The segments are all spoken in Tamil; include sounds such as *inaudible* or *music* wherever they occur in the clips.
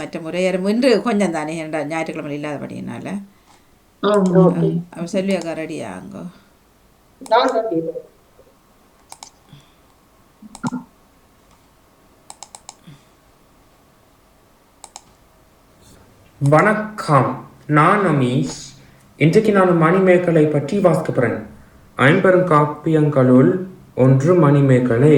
மற்ற முறையரும் இன்று கொஞ்சம் தானே ஞாயிற்றுக்கிழமை இல்லாதபடியினால. செல்வி அக்கா ரெடியா அங்கோ. வணக்கம். நான் அமீஷ் இன்றைக்கு நான் மணிமேகலை பற்றி வாசிக்க போகிறேன் ஐம்பெரும் காப்பியங்களுள் ஒன்று மணிமேகலை.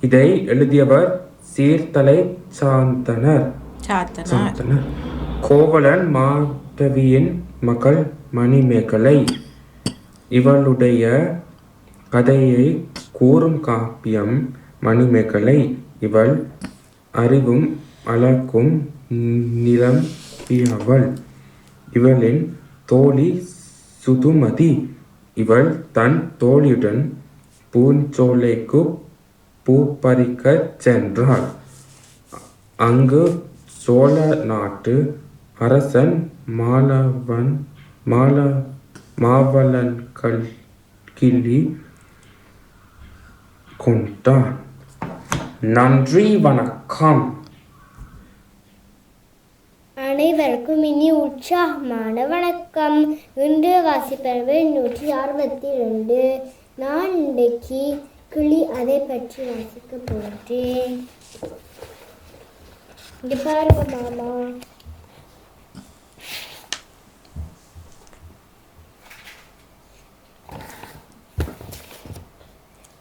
இதை எழுதியவர் சீர்தலை சாந்தனர். சாத்தனார். கோவலன் மாதவியின் மகள் மணிமேகலை. இவளுடைய கதையை கூறும் காப்பியம் மணிமேகலை. இவள் அறிவும் அழகும் நிரம்பியவள் இவளின் தோழி சுதுமதி. இவள் தன் தோழியுடன் பூஞ்சோலைக்கு பூ பறிக்கச் சென்றாள். அங்கு சோழ நாட்டு அரசன் மாலவன் மால மாவலன் கல் கிள்ளி கொண்டான். நன்றி வணக்கம். அனைவருக்கும் இனி உற்சாகமான வணக்கம். இன்று வாசிப்பது நூற்றி அறுபத்தி ரெண்டு நான் இன்றைக்கு கிளி அதை பற்றி வாசிக்க போகிறேன். இங்கே பாருங்க மாமா.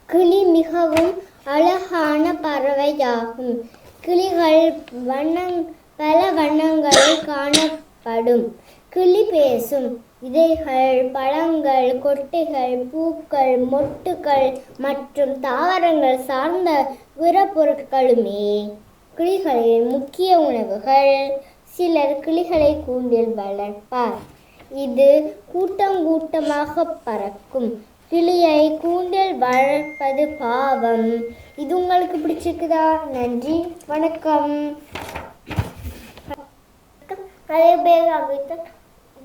கிளி மிகவும் அழகான பறவையாகும். கிளிகள் வண்ணங் பல வண்ணங்களில் காணப்படும். கிளி பேசும். விதைகள் பழங்கள் கொட்டைகள் பூக்கள் மொட்டுகள் மற்றும் தாவரங்கள் சார்ந்த பிற பொருட்களுமே கிளிகளின் முக்கிய உணவுகள் சிலர் கிளிகளை கூண்டில் வளர்ப்பார். இது கூட்டம் கூட்டமாக பறக்கும். கிளியை கூண்டில் வளர்ப்பது பாவம். இது உங்களுக்கு பிடிச்சிருக்குதா? நன்றி. வணக்கம். நிறைய பேர்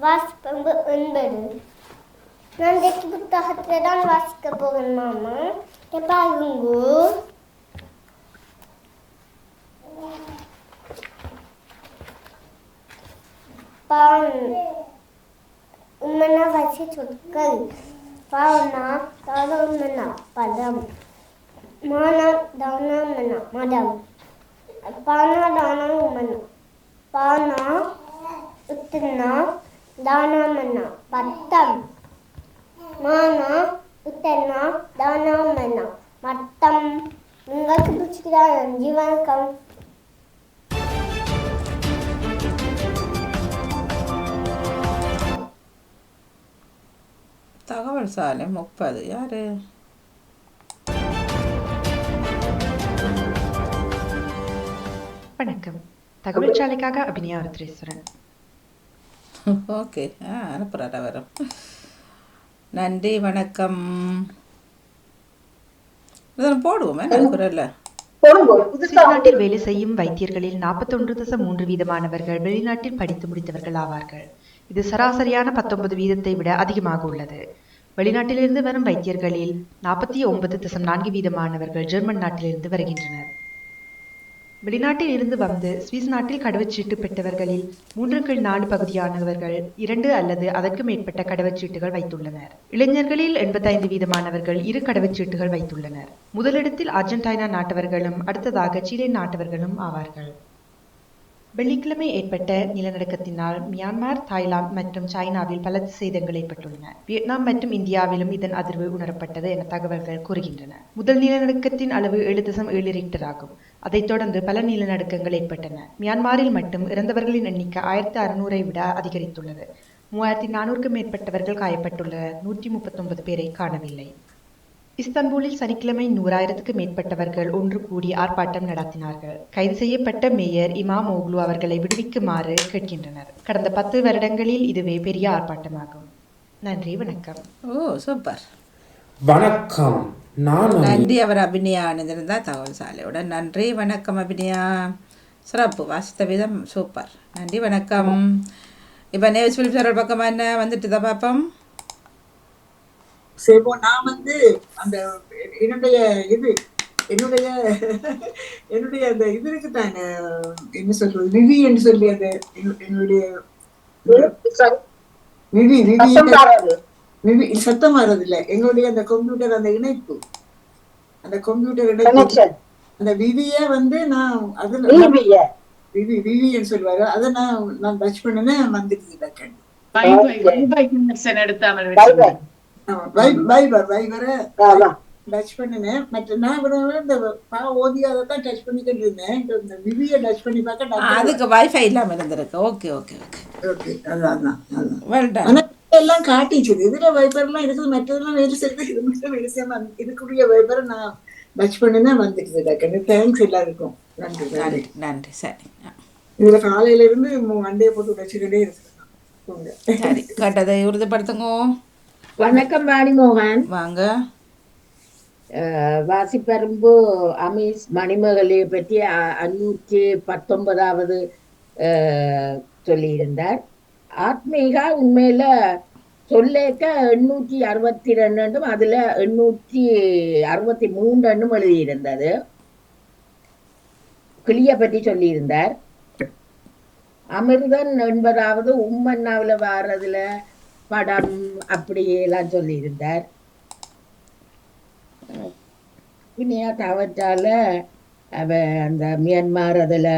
வாசிப்பம்பு என்பது நான் புத்தகத்தில் தான் வாசிக்க போகிறேன் மாமா. இங்க பான் உம்மனா வசி சொற்கள். பாவனா தானமனா பதம். மானா தானமனா மதம். பானா தானா உமனா பானா உத்துனா தானமனா பத்தம் மானா உத்தனா தானமனா மத்தம். உங்களுக்கு பிடிச்சிக்கிறா நன்றி வணக்கம் தகவல் சாலை முப்பது. யாரு? வணக்கம். தகவல் சாலைக்காக அபினியா ருத்ரேஸ்வரன். ஓகே. ஆ அனுப்புகிறாரா வரும் நன்றி வணக்கம். இதெல்லாம் போடுவோமே குரல்ல போடுங்க. புதுசா சுவிஸ் நாட்டில் வேலை செய்யும் வைத்தியர்களில் நாற்பத்தொன்று தசம் மூன்று வீதமானவர்கள் வெளிநாட்டில் படித்து முடித்தவர்கள் ஆவார்கள். இது சராசரியான பத்தொன்பது வீதத்தை விட அதிகமாக உள்ளது. வெளிநாட்டிலிருந்து வரும் வைத்தியர்களில் நாற்பத்தி ஒன்பது தசம் நான்கு வீதமானவர்கள் ஜெர்மன் நாட்டிலிருந்து வருகின்றனர். வெளிநாட்டில் இருந்து வந்து சுவிஸ் நாட்டில் கடவுச்சீட்டு பெற்றவர்களில் மூன்றுக்கள் நாலு பகுதியானவர்கள் இரண்டு அல்லது அதற்கு மேற்பட்ட கடவுச்சீட்டுகள் வைத்துள்ளனர். இளைஞர்களில் எண்பத்தைந்து வீதமானவர்கள் இரு கடவுச்சீட்டுகள் வைத்துள்ளனர். முதலிடத்தில் அர்ஜென்டினா நாட்டவர்களும் அடுத்ததாக சீன நாட்டவர்களும் ஆவார்கள். வெள்ளிக்கிழமை ஏற்பட்ட நிலநடுக்கத்தினால் மியான்மர் தாய்லாந்து மற்றும் சைனாவில் பல சேதங்கள் ஏற்பட்டுள்ளன. வியட்நாம் மற்றும் இந்தியாவிலும் இதன் அதிர்வு உணரப்பட்டது என தகவல்கள் கூறுகின்றன. முதல் நிலநடுக்கத்தின் அளவு ஏழு தசம் ஏழு ரிக்டர் ஆகும். அதைத் தொடர்ந்து பல நிலநடுக்கங்கள் ஏற்பட்டன. மியான்மரில் மட்டும் இறந்தவர்களின் எண்ணிக்கை ஆயிரத்தி அறுநூறை விட அதிகரித்துள்ளது. மூவாயிரத்தி நானூறுக்கும் மேற்பட்டவர்கள் காயப்பட்டுள்ளனர். நூற்றி முப்பத்தொன்பது பேரை காணவில்லை. இஸ்தான்புலில் சனிக்கிழமை நூறாயிரத்துக்கு மேற்பட்டவர்கள் ஒன்று கூடி ஆர்ப்பாட்டம் நடத்தினார்கள். கைது செய்யப்பட்ட மேயர் இமாம் ஓக்லு அவர்களை விடுவிக்குமாறு கேட்கின்றனர். கடந்த பத்து வருடங்களில் இதுவே பெரிய ஆர்ப்பாட்டமாகும். நன்றி வணக்கம். ஓ சூப்பர். வணக்கம். நான். நன்றி அவர் அபிநயா அணிந்திருந்தார் தகவல் சாலையோட. நன்றி வணக்கம் அபிநயா. சிறப்பு வாசித்த விதம் சூப்பர். நன்றி வணக்கம். இப்போ நேவ்ஸ் பிலிப் சாரோட பக்கம் என்ன? வந்துட்டு தான் பார்ப்போம் செய்வோம் நான் வந்து அந்த என்னுடைய இது என்னுடைய என்னுடைய அந்த இது இருக்கு தானே என்ன சொல்றது விவி என்று சொல்லி அந்த என்னு- என்னுடைய விவி விவி சத்தம் வராது. விவி சத்தம் வர்றது இல்ல எங்களுடைய அந்த கம்ப்யூட்டர் அந்த இணைப்பு அந்த கம்ப்யூட்டர் இணைப்பு. அந்த விவிய வந்து நான் அதுல. விவி விவின்னு சொல்லுவாரு அதை நான் நான் டச் பண்ணினேன் வந்துட்டு வைஃபை கனெக்ஷன் எடுத்தாமல். வைபர் வைபரை. டச் பண்ணினேன். மற்ற நான் இந்த பா ஓதி அதை தான் டச் பண்ணிக்கிட்டு இருந்தேன். இந்த- விவியை டச் பண்ணி பார்க்க அதுக்கு வைஃபை இல்லாமல் இருந்திருக்கு. ஓகே ஓகே ஓகே ஓகே அதான் அதான் எல்லாம் காட்டிச்சு. இதுல வைபர்லாம் இருக்குது. மற்றதெல்லாம் வேலை செய்யுது இது மட்டும் வேலை செய்யாம இதுக்குரிய வைபரை நான் டச் பண்ணினேன் வந்துடுது டக்குன்னு. தேங்க்ஸ் எல்லாருக்கும். நன்றி நன்றி. நன்றி சரி. இதுல காலையில இருந்து வண்டியை போட்டு வச்சுக்கிட்டே இருக்கு. சரி கேட்டதை உறுதிப்படுத்துங்க. வணக்கம் வாணிமோகன் வாங்க. வாசிப்பரும்பு அமீஸ் மணிமகளே பற்றி அஞ்சூற்றி பத்தொன்பதாவது சொல்லியிருந்தார். ஆத்மீகா உண்மையில சொல்லேக்க எண்ணூற்றி அறுபத்தி ரெண்டும் அதுல எண்ணூற்றி அறுபத்தி மூன்றும் எழுதியிருந்தது. கிளிய பற்றி சொல்லியிருந்தார். அமிர்தன் என்பதாவது உம்மன்னாவில் வாரதுல படம் அப்படி எல்லாம் சொல்லியிருந்தார் தவற்றால அவ அந்த மியான்மார் அதில்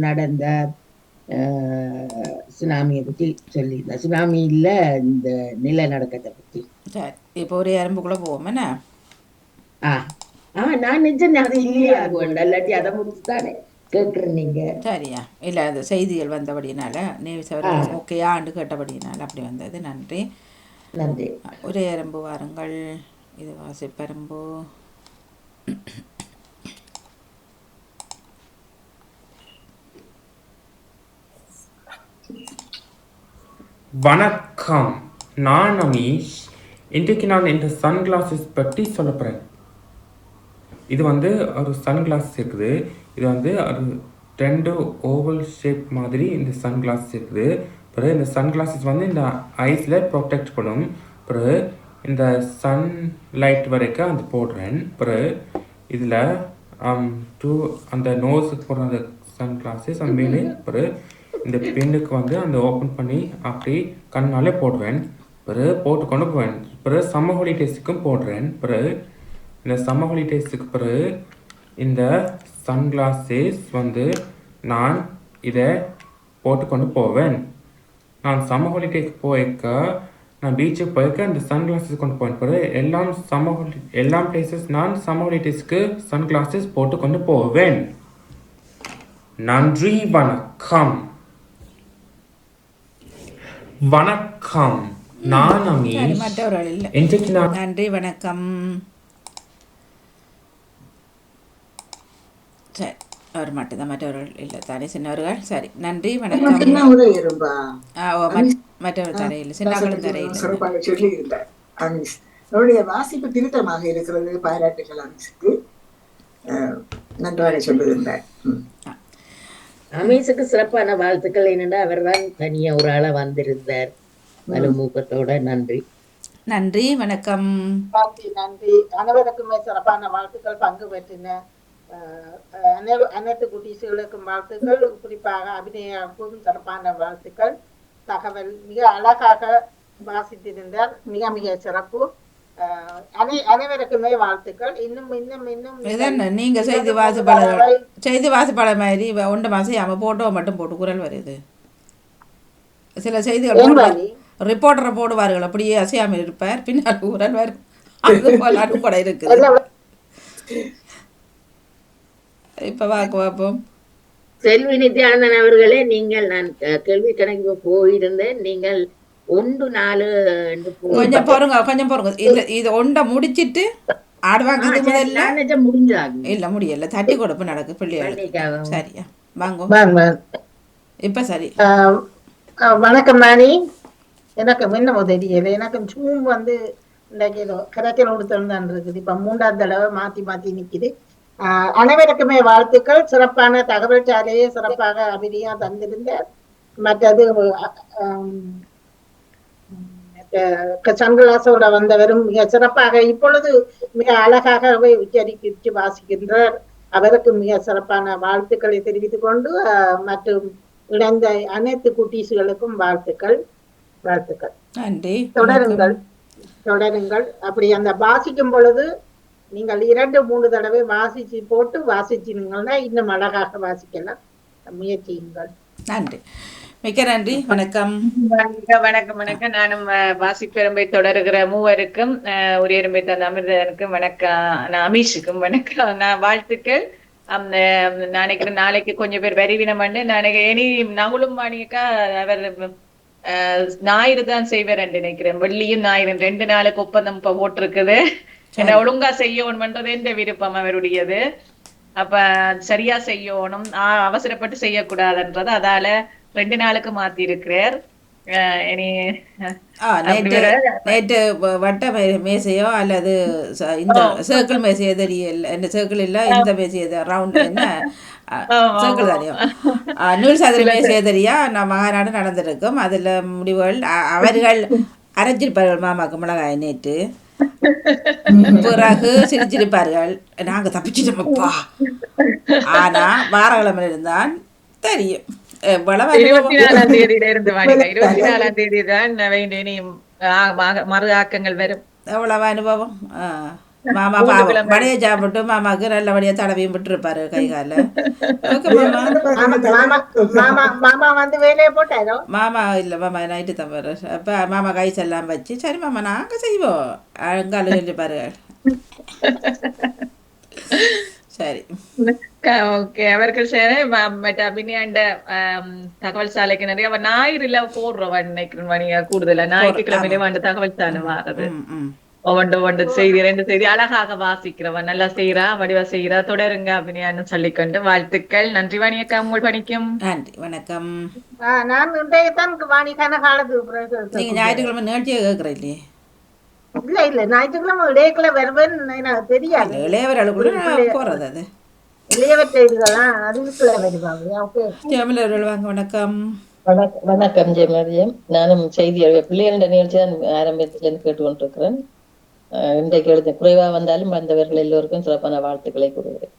நடந்த சுனாமியை பற்றி சொல்லியிருந்தா சுனாமி இல்ல இந்த நிலநடுக்கத்தை பற்றி இப்போ ஒரு எறும்புக்குள்ளே போவோம் ஆ. ஆ நான் நிஜம் அது இல்லையா? இல்லாட்டி அதை முடிச்சு தானே கேட்குறேன் நீங்க சரியா. இல்லை அது செய்திகள் வந்தபடியினால நேவிஸ் அவர்கள் ஓகேயாண்டு கேட்டபடியினால அப்படி வந்தது. நன்றி. நன்றி. ஒரே எறும்பு வாருங்கள். இது வாசிப்பெரும்பு வணக்கம். நான் அமீஷ். இன்றைக்கு நான் இந்த சன்கிளாஸஸ் பற்றி சொல்ல போகிறேன் இது வந்து ஒரு சன்கிளாஸ் இருக்குது. இது வந்து ஒரு ரெண்டு ஓவல் ஷேப் மாதிரி இந்த சன்கிளாஸ் இருக்குது. பிறகு இந்த சன்கிளாஸஸ் வந்து இந்த ஐஸில் ப்ரொடெக்ட் பண்ணும். பிறகு இந்த சன் லைட் வரைக்கும் அது போடுறேன். பிறகு இதில் டூ அந்த நோஸுக்கு போடுற அந்த சன் கிளாஸஸ் அந்த மேலே பிறகு இந்த பெண்ணுக்கு வந்து அந்த ஓப்பன் பண்ணி அப்படி கண்ணாலே போடுவேன் பிறகு போட்டு கொண்டு போவேன். பிறகு சம்மர் ஹாலிடேஸுக்கும் போடுறேன். பிறகு இந்த சம்மர் ஹாலிடேஸுக்கு பிறகு இந்த சன் கிளாஸஸ் வந்து நான் இதை போட்டுக்கொண்டு போவேன். நான் சம்மர் ஹாலிடேக்கு போயிருக்க நான் பீச்சுக்கு போயிருக்க இந்த சன் கிளாஸஸ் கொண்டு போவேன். பிறகு எல்லாம் சம்மர் ஹாலி எல்லா பிளேசஸ் நான் சம்மர் ஹாலிடேஸ்க்கு சன் கிளாஸஸ் போட்டுக்கொண்டு போவேன். நன்றி வணக்கம். வணக்கம். நான் அமீஷ். நன்றி வணக்கம். சரி அவர் மட்டும்தான் மற்றவர்கள் இல்லை. தானே சின்னவர்கள். சரி நன்றி வணக்கம். மற்றவர் தரையில் சின்னாக்களும் தரையில் அவருடைய வாசிப்பு திருத்தமாக இருக்கிறது பாராட்டுகள் அமிஸுக்கு அஹ், நன்றாக சொல்லுகின்றார் ம். அமீஸுக்கு சிறப்பான வாழ்த்துக்கள். என்னென்னா அவர்தான் தனியா ஒரு ஆளா வந்திருந்தார். வலுமூக்கத்தோட நன்றி. நன்றி வணக்கம். நன்றி நன்றி. அனைவருக்குமே சிறப்பான வாழ்த்துக்கள் பங்கு பெற்றின அனைத்து குட்டீஸ்களுக்கும் வாழ்த்துக்கள். குறிப்பாக அபிநயாவுக்கும் சிறப்பான வாழ்த்துக்கள். தகவல் மிக அழகாக வாசித்திருந்தார். மிக மிக சிறப்பு. அனைவருக்குமே வாழ்த்துக்கள். இன்னும் இன்னும் இன்னும் நீங்க செய்தி வாசிப்பாளர் செய்தி வாசிப்பாளர் மாதிரி ஒன்று மாசம் அவன் போட்டோ மட்டும் போட்டு குரல் வருது. சில செய்திகள்? ரிப்போர்ட்டரை போடுவார்கள். அப்படியே அசையாமல் இருப்பார். பின்னால் குரல் வரும். அது போல கூட இருக்குது. இப்ப வாக்கு பார்ப்போம் செல்வி நித்யானந்தன் அவர்களே நீங்கள் நான் கேள்வி கணக்கு போயிருந்தேன். நீங்கள் ஒன்று நாலு கொஞ்சம் பொறுங்க கொஞ்சம் பொறுங்க. இல்ல இது ஒன்றை முடிச்சிட்டு ஆடுவாங்க முடிஞ்சாங்க இல்ல முடியல. தட்டி கொடுப்பு நடக்கு பிள்ளைகளுக்கு. சரியா. வாங்க. வாங்க, வாங்க. இப்ப சரி. வணக்கம் நானி. எனக்கு என்னமோ தெரியல. எனக்கு ஜூம் வந்து இன்னைக்கு ஏதோ கரைச்சல் கொடுத்துருந்தான் இருக்குது. இப்ப மூன்றாம் தடவை மாத்தி மாத்தி நிக்குது. அனைவருக்குமே வாழ்த்துக்கள். சிறப்பான தகவல் சாலையை சிறப்பாக அபிதியா தந்திருந்த மற்றது சன்கிளாஸோட வந்தவரும் மிக சிறப்பாக இப்பொழுது மிக அழகாகவே உச்சரித்து வாசிக்கின்றார். அவருக்கு மிக சிறப்பான வாழ்த்துக்களை தெரிவித்துக் கொண்டு மற்றும் இணைந்த அனைத்து குட்டீஸ்களுக்கும் வாழ்த்துக்கள். வாழ்த்துக்கள். தொடருங்கள். தொடருங்கள். அப்படி அந்த வாசிக்கும் பொழுது நீங்கள் இரண்டு மூணு தடவை வாசிச்சு போட்டு வாசிச்சீங்கன்னா இன்னும் அழகாக வாசிக்கலாம். முயற்சியுங்கள். நன்றி. மிக்க நன்றி. வணக்கம். வணக்கம் வணக்கம் வணக்கம். நானும் வாசிப்பெரும்பை தொடருகிற மூவருக்கும் உரியரும்பை தந்த அமிர்தனுக்கும் வணக்கம். நான் அமீஷுக்கும் வணக்கம். நான் வாழ்த்துக்கள். அந்த நாளைக்கு நாளைக்கு கொஞ்சம் பேர் வரிவினம் பண்ணு. நாளைக்கு இனி நகுலும் மாணிக்கா அவர் ஞாயிறு தான் செய்வார் நினைக்கிறேன். வெள்ளியும் ஞாயிறு ரெண்டு நாளுக்கு ஒப்பந்தம் இப்ப போட்டிருக்குது. என்ன ஒழுங்கா செய்யணும்ன்றது எந்த விருப்பம் அவருடையது. அப்ப சரியா செய்யணும் அவசரப்பட்டு செய்யக்கூடாதுன்றது அதால ரெண்டு நாளுக்கு மாத்தி இருக்கிறார் நேற்று வட்ட மேசையோ அல்லது இந்த சர்க்கிள் மேசையோ தெரியல. இந்த சர்க்கிள் இல்ல இந்த மேசையோ ரவுண்ட் என்ன? சர்க்கிள் தானியோ நூல் சாதனை மேசையோ தெரியா? நான் மகாநாடு நடந்திருக்கும். அதுல முடிவுகள் அவர்கள் *laughs* அரைச்சிருப்பார்கள் மாமாக்கு மிளகாய் நேற்று. பிறகு சிரிச்சிருப்பார்கள் நாங்க தப்பிச்சிட்டோமப்பா. ஆனா வாரக்கிழமை இருந்தான் தெரியும் எவ்வளவு இருபத்தி. நாலாம் தேதியில இருந்து இருபத்தி நாலாம் தேதி தான் மறு ஆக்கங்கள் வரும். எவ்வளவு அனுபவம். மாமா பாவம். வடையை சாப்பிட்டு மாமாக்கு நல்லபடியா தடவையும் விட்டுருப்பாரு கை கால ஓகே மாமா. வந்து வேலையை போட்டாரோ? மாமா இல்ல மாமா நைட்டு தான் வர அப்ப மாமா கை செல்லாம் வச்சு சரி மாமா நாங்க செய்வோம். அங்கால சொல்லிப்பாரு சரி. ஓகே அவர்கள் சேர ஆம், தகவல் சாலைக்கு நிறைய ஞாயிறுல போடுறவன் நினைக்கிறேன் மணியா கூடுதலா. ஞாயிற்றுக்கிழமையில வந்து தகவல் சாலை மாறுது ஒவ்வொன்று ஒன்று செய்தி ரெண்டு செய்தி. அழகாக வாசிக்கிறவன். நல்லா செய்யறா வடிவா செய்யறா தொடருங்க அபிநயான்னு சொல்லிக்கொண்டு வாழ்த்துக்கள். நன்றி வாணியக்கா. உங்கள் பணிக்கும் நன்றி வணக்கம். ஆஹ் நான் இன்றைய தான் வாணிக்கான காலத்துக்கு பிறகு நீங்க ஞாயிற்றுக்கிழமை நிகழ்ச்சியை கேட்குற இல்லையே இல்ல இல்ல. ஞாயிற்றுக்கிழமை இடையக்குள்ள வருவேன்னு எனக்கு தெரியாது. இளையவர்களுக்குள்ள நான் போறது அது. இளையவர் செய்திகளா? அதுக்குள்ள வருவாங்க. ஓகே. ஜெயமலர்கள் வாங்க வணக்கம். வணக்கம் வணக்கம் ஜெயமரியம் நானும் செய்தி பிள்ளைகளின் நிகழ்ச்சி தான் ஆரம்பத்திலிருந்து கேட்டுக்கொண்டிருக்கிறேன். இன்றைக்கு எழுத குறைவா வந்தாலும் வந்தவர்கள் எல்லோருக்கும் சிறப்பான வாழ்த்துக்களை கூறுகிறேன்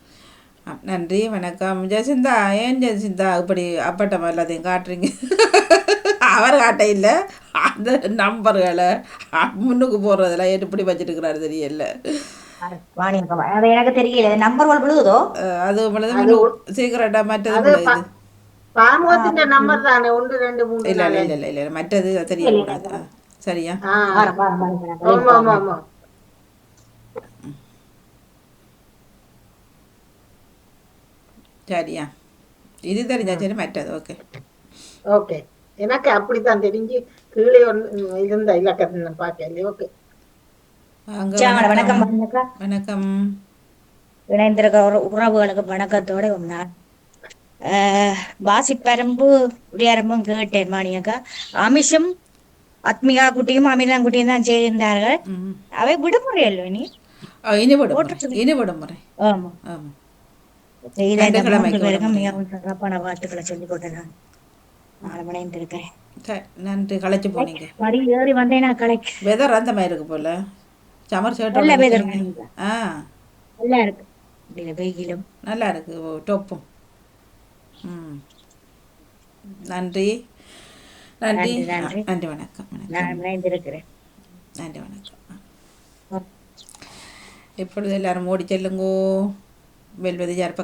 நன்றி வணக்கம் ஜெசிந்தா ஏன் ஜெசிந்தா இப்படி அப்பட்டமா எல்லாத்தையும் காட்டுறீங்க அவர் காட்ட இல்லை அந்த நம்பர்களை முன்னுக்கு போடுறதெல்லாம் எப்படி வச்சிருக்கிறாரு தெரியல அது எனக்கு தெரியல நம்பர் விழுகுதோ அது உள்ளது சீக்கிரட்டா மற்றது நம்பர் தானே ஒன்று ரெண்டு மூணு இல்லை இல்லை இல்லை இல்லை மற்றது தெரியக்கூடாது சரியா ஆஹ் வாரம், வாரம், வாரம், வாரம். ஆமா ஆமா ஆமா சரியா இது தெரிஞ்சா சரி மற்றது ஓகே ஓகே எனக்கு அப்படித்தான் தெரிஞ்சு கீழே ஒன்று இருந்த இலக்கத்தை நான் பார்க்கல ஓகே வணக்கம் வணக்கம் வணக்கா வணக்கம் இணைந்திருக்க உற- உறவுகளுக்கு வணக்கத்தோட ஒரு நாள் வாசிப்பரம்பு உடையாரம்பும் கேட்டேன் மாணியக்கா அமிஷும் அத்மிகா குட்டியும் அமிர்தா குட்டியும் தான் செய்திருந்தார்கள். அவை விடுமுறை அல்ல நீ ஆ, இனி விடுமுறை இனி விடுமுறை ஆமா ஆமாம் செய்த இந்த ரெண்டு கிழமைக்கு மூன்று பேருக்கும். மிகவும் சிறப்பான வாழ்த்துக்களை சொல்லிக் சரி நன்றி. களைச்சு போனீங்க மடி ஏறி வந்தேன் நான் கலைக்கு வெதர் அந்த மாதிரி இருக்கு போல. சமர் நல்ல ஆ. நல்லா இருக்கு. இந்த வெயிலும். நல்லா இருக்கு. ஓ, டொப்பும். ம். நன்றி. நன்றி. வணக்கம் வணக்கம். நான் இணைந்திருக்கிறேன் நன்றி வணக்கம். இப்பொழுது எல்லாரும் ஓடி செல்லுங்கோ. Vuelvo a dejar.